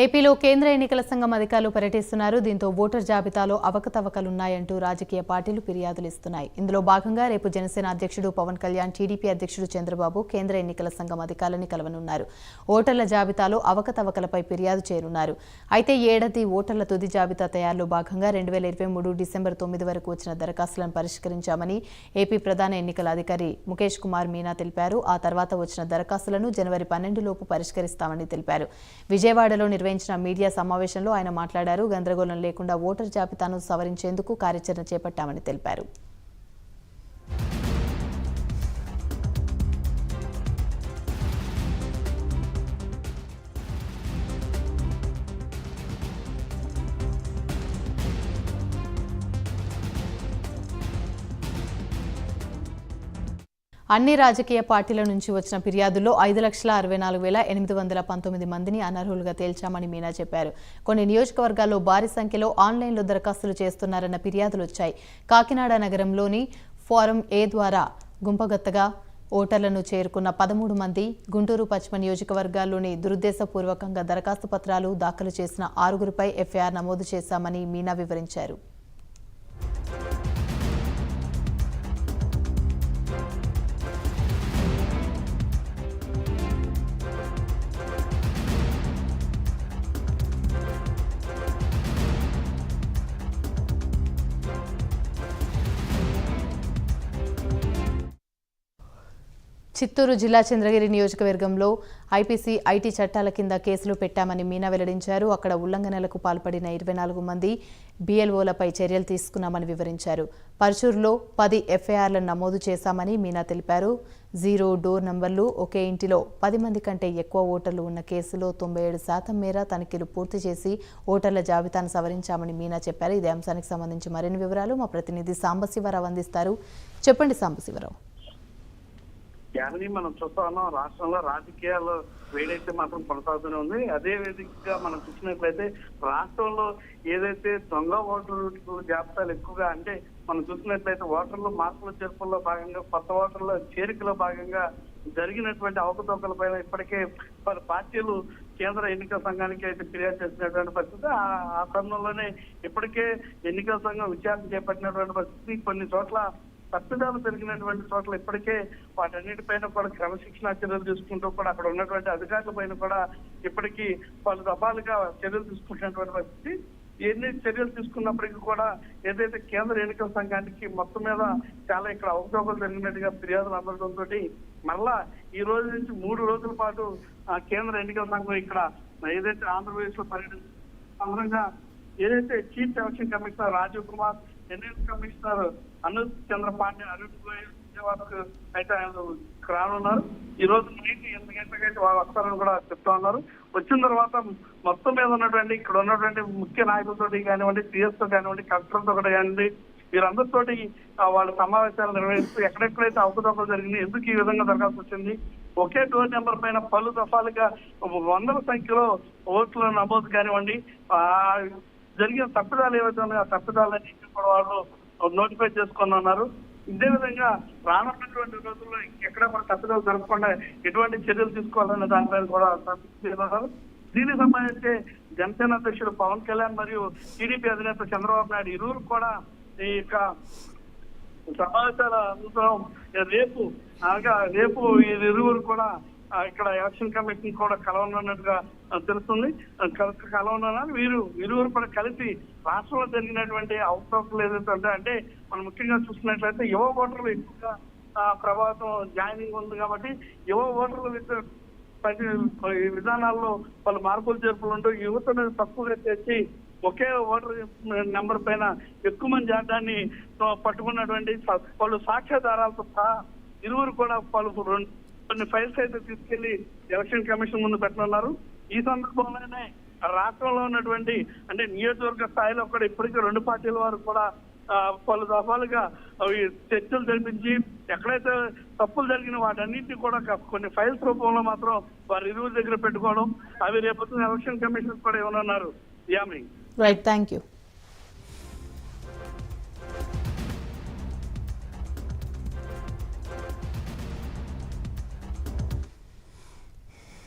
ఏపీలో కేంద్ర ఎన్నికల సంఘం అధికారులు పర్యటిస్తున్నారు. దీంతో ఓటర్ జాబితాలో అవకతవకలున్నాయంటూ రాజకీయ పార్టీలు ఫిర్యాదులు ఇస్తున్నాయి. ఇందులో భాగంగా రేపు జనసేన అధ్యక్షుడు పవన్ కళ్యాణ్ టీడీపీ అధ్యక్షుడు చంద్రబాబు కేంద్ర ఎన్నికల సంఘం అధికారులని కలవనున్నారు. ఓటర్ల జాబితాలో అవకతవకలపై ఫిర్యాదు చేయనున్నారు అయితే ఏడాది ఓటర్ల తుది జాబితా తయారులో భాగంగా రెండు వేల ఇరవై మూడు డిసెంబర్ తొమ్మిది వరకు వచ్చిన దరఖాస్తులను పరిష్కరించామని ఏపీ ప్రధాన ఎన్నికల అధికారి ముఖేష్ కుమార్ మీనా తెలిపారు. ఆ తర్వాత వచ్చిన దరఖాస్తులను జనవరి పన్నెండులోపు పరిష్కరిస్తామని తెలిపారు. విజయవాడలో నిర్వహించిన మీడియా సమావేశంలో ఆయన మాట్లాడారు. గందరగోళం లేకుండా ఓటర్ జాబితాను సవరించేందుకు కార్యాచరణ చేపట్టామని తెలిపారు. అన్ని రాజకీయ పార్టీల నుంచి వచ్చిన ఫిర్యాదుల్లో ఐదు లక్షల అరవై నాలుగు వేల ఎనిమిది వందల పంతొమ్మిది మందిని అనర్హులుగా తేల్చామని మీనా చెప్పారు. కొన్ని నియోజకవర్గాల్లో భారీ సంఖ్యలో ఆన్లైన్లో దరఖాస్తులు చేస్తున్నారన్న ఫిర్యాదులు వచ్చాయి. కాకినాడ నగరంలోని ఫారం ఏ ద్వారా గుంపగత్తగా ఓటర్లను చేరుకున్న పదమూడు మంది గుంటూరు పశ్చిమ నియోజకవర్గాల్లోని దురుద్దేశపూర్వకంగా దరఖాస్తు పత్రాలు దాఖలు చేసిన ఆరుగురిపై ఎఫ్ఐఆర్ నమోదు చేశామని మీనా వివరించారు. చిత్తూరు జిల్లా చంద్రగిరి నియోజకవర్గంలో ఐపీసీ ఐటీ చట్టాల కింద కేసులు పెట్టామని మీనా వెల్లడించారు. అక్కడ ఉల్లంఘనలకు పాల్పడిన ఇరవై నాలుగు మంది బీఎల్ఓలపై చర్యలు తీసుకున్నామని వివరించారు. పర్చూరులో పది ఎఫ్ఐఆర్లను నమోదు చేశామని మీనా తెలిపారు. జీరో డోర్ నంబర్లు ఒకే ఇంటిలో పది మంది కంటే ఎక్కువ ఓటర్లు ఉన్న కేసులో తొంభై ఏడు శాతం మేర తనిఖీలు పూర్తి చేసి ఓటర్ల జాబితాను సవరించామని మీనా చెప్పారు. ఇదే అంశానికి సంబంధించి మరిన్ని వివరాలు మా ప్రతినిధి సాంబశివరావు అందిస్తారు. చెప్పండి సాంబశివరావు. కానీ మనం చూస్తా ఉన్నాం. రాష్ట్రంలో రాజకీయాలు వేడైతే మాత్రం కొనసాగుతూనే ఉంది. అదే విధంగా మనం చూసినట్లయితే రాష్ట్రంలో ఏదైతే దొంగ ఓటర్లు జాబితాలు ఎక్కువగా అంటే మనం చూసినట్లయితే ఓటర్లు మార్పుల చేర్పుల్లో భాగంగా కొత్త ఓటర్ల చేరికలో భాగంగా జరిగినటువంటి అవకతవకల పైన ఇప్పటికే పలు పార్టీలు కేంద్ర ఎన్నికల సంఘానికి అయితే ఫిర్యాదు చేసినటువంటి పరిస్థితి. ఆ- ఆ ఇప్పటికే ఎన్నికల సంఘం విచారణ చేపట్టినటువంటి పరిస్థితి కొన్ని చోట్ల తప్పిదాలు జరిగినటువంటి చోట్ల ఇప్పటికే వాటన్నిటిపైన కూడా క్రమశిక్షణ చర్యలు తీసుకుంటూ కూడా అక్కడ ఉన్నటువంటి అధికారుల పైన కూడా ఇప్పటికీ పలు దఫాలుగా చర్యలు తీసుకుంటున్నటువంటి పరిస్థితి. ఎన్ని చర్యలు తీసుకున్నప్పటికీ కూడా ఏదైతే కేంద్ర ఎన్నికల సంఘానికి మొత్తం మీద చాలా ఇక్కడ అవకతవకలు జరిగినట్టుగా ఫిర్యాదులు అందడంతో మళ్ళా ఈ రోజు నుంచి మూడు రోజుల పాటు ఆ కేంద్ర ఎన్నికల సంఘం ఇక్కడ ఏదైతే ఆంధ్రప్రదేశ్లో పర్యటన ఏదైతే chief election commissioner Rajiv Kumar ఎన్నికల కమిషనర్ అనుజ్ చంద్ర పాండే అరుణ్ గోయల్ విజయవాడకు అయితే ఆయన రానున్నారు. ఈ రోజు నైట్ ఎనిమిది గంటలకైతే వాళ్ళు వస్తారని కూడా చెప్తా ఉన్నారు. వచ్చిన తర్వాత మొత్తం మీద ఉన్నటువంటి ఇక్కడ ఉన్నటువంటి ముఖ్య నాయకులతో కానివ్వండి సిఎస్తో కానివ్వండి కలెక్టర్తో కూడా కానివ్వండి వీరందరితోటి వాళ్ళ సమావేశాలు నిర్వహిస్తూ ఎక్కడెక్కడైతే అవకతవకలు జరిగింది ఎందుకు ఈ విధంగా జరగాల్సి వచ్చింది? ఒకే డోర్ నెంబర్ పైన పలు దఫాలుగా వందల సంఖ్యలో ఓట్ల నమోదు కానివ్వండి ఆ, జరిగిన తప్పిదాలు ఏవైతే ఉన్నాయో ఆ తప్పిదాలన్నీ కూడా వాళ్ళు నోటిఫై చేసుకొని ఉన్నారు. ఇదే విధంగా రానున్నటువంటి రోజుల్లో ఎక్కడ కూడా తప్పిదాలు జరగకుండా ఎటువంటి చర్యలు తీసుకోవాలనే దానిపైన కూడా ఉన్నారు దీనికి సంబంధించి జనసేన అధ్యక్షుడు పవన్ కళ్యాణ్ మరియు టీడీపీ అధినేత చంద్రబాబు నాయుడు ఇరువురు కూడా ఈ యొక్క సమావేశాల అనంతరం రేపు అనగా రేపు ఈ ఇరువురు కూడా ఇక్కడ యాక్షన్ కమిషన్ కూడా కలవనున్నట్టుగా ఆ, తెలుస్తుంది. ఆ, కలవనున్నారు? వీరు ఇరువురు కూడా కలిసి రాష్ట్రంలో జరిగినటువంటి అవకాశాలు ఏదైతే ఉంటాయో అంటే మనం ముఖ్యంగా చూసినట్లయితే యువ ఓటర్లు ఎక్కువగా ప్రభావితం జాయినింగ్ ఉంది కాబట్టి యువ ఓటర్లు విధానాల్లో పలు మార్పులు చేర్పులు ఉంటూ యువతను తక్కువగా తెచ్చి ఒకే ఓటర్ నెంబర్ పైన ఎక్కువ మంది జాతాన్ని పట్టుకున్నటువంటి పలు సాక్ష్యాధారాలతో సహా ఇరువురు కూడా పలు రెండు- కొన్ని ఫైల్స్ అయితే తీసుకెళ్ళి ఎలక్షన్ కమిషన్ ముందు పెట్టనున్నారు. ఈ సందర్భంలోనే రాష్ట్రంలో ఉన్నటువంటి అంటే నియోజకవర్గ స్థాయిలో కూడా ఇప్పటికీ రెండు పార్టీల వారు కూడా పలు దఫాలుగా అవి చర్చలు జరిపించి ఎక్కడైతే తప్పులు జరిగిన వాటన్నిటిని కూడా కొన్ని ఫైల్స్ రూపంలో మాత్రం వారి ఇరువురు దగ్గర పెట్టుకోవడం. అవి రేపు ఎలక్షన్ కమిషన్ కూడా ఇవ్వనున్నారు. యామి. Right thank you